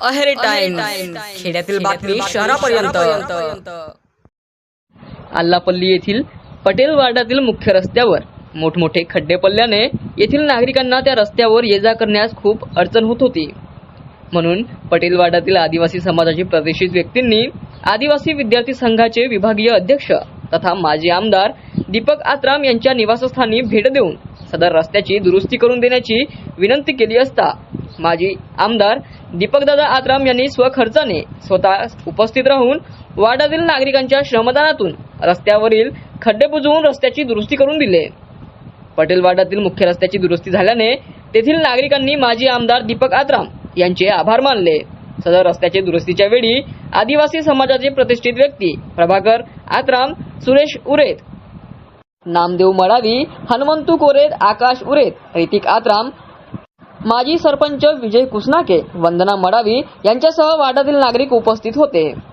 Aheri time खेड्यातील बातमी शहरापर्यंत. आल्लापल्ली येथील पटेल वार्डातील मुख्य रस्त्यावर मोठमोठे खड्डे पडल्याने येथील नागरिकांना त्या रस्त्यावर ये जा करण्यास खूप अडचण होत होती. म्हणून पटेल वार्डातील आदिवासी समाजाची प्रतिष्ठित व्यक्तींनी आदिवासी विद्यार्थी संघाचे विभागीय अध्यक्ष तथा माजी आमदार दीपक आत्राम यांच्या निवासस्थानी भेट देऊन सदर रस्त्याची दुरुस्ती करून देण्याची विनंती केली असता माजी आमदार दीपकदादा आत्राम यांनी स्वखर्चाने स्वतः उपस्थित राहून वार्डातील नागरिकांच्या श्रमदानातून रस्त्यावरील खड्डे बुजवून रस्त्याची दुरुस्ती करून दिले. पटेल वार्डातील मुख्य रस्त्याची दुरुस्ती झाल्याने तेथील नागरिकांनी माजी आमदार दीपक आत्राम यांचे आभार मानले. सदर रस्त्याच्या दुरुस्तीच्या वेळी आदिवासी समाजाचे प्रतिष्ठित व्यक्ती प्रभाकर आत्राम सुरेश उरेत नामदेव मडावी हनुमंतू कोरेत आकाश उरेत ऋतिक आत्राम माजी सरपंच विजय कुसनाके वंदना मडावी यांच्यासह वार्डातील नागरिक उपस्थित होते.